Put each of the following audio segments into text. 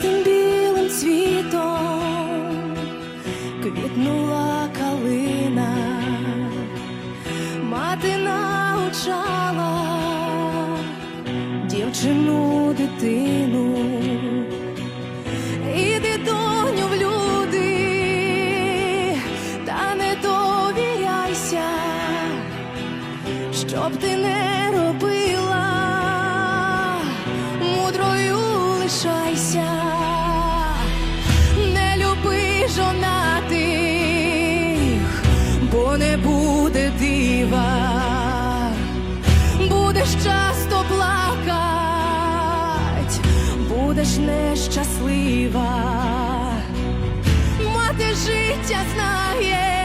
чистим білим цвітом квітнула калина, мати навчала дівчину дитину. Дива, будеш часто плакать, будеш нещаслива, мати життя знає,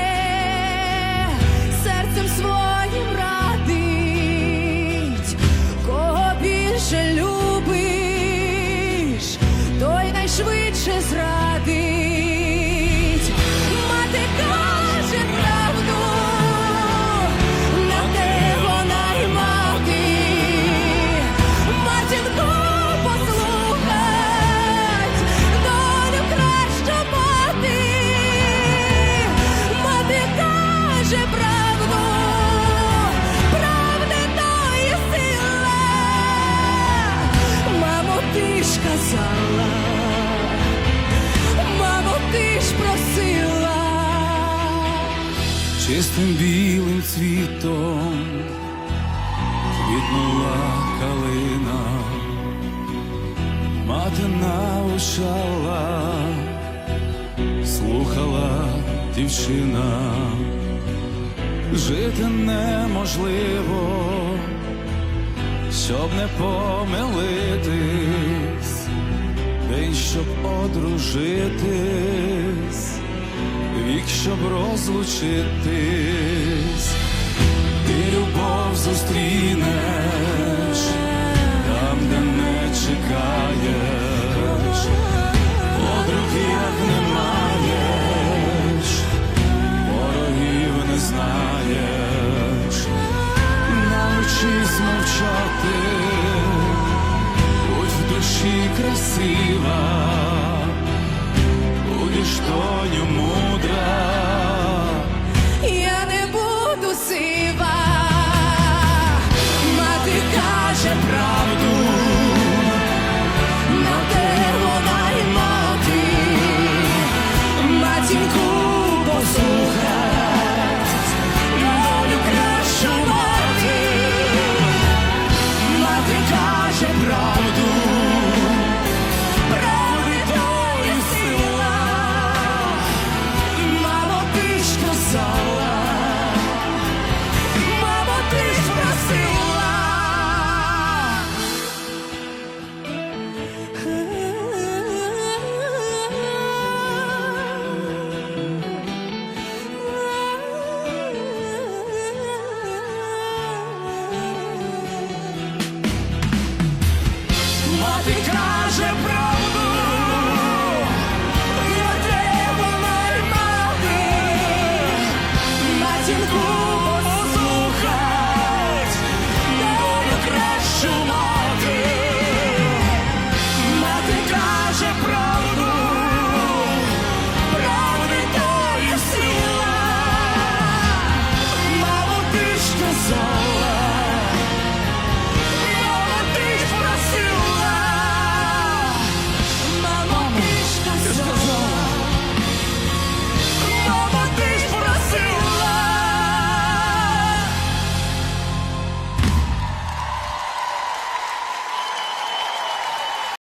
чистим білим цвітом квітнула калина, мати навчала, слухала дівчина, жити неможливо, щоб не помилитись, день, щоб одружитись вік, щоб розлучитись, ти любов зустрінеш там, де не чекаєш, подруг як не маєш, ворогів не знаєш, навчись мовчати, будь в душі красива будеш тоню каже правду, на те вона й мати, матінку послухать, волю кращу мати, мати каже правду. Мати каже правду.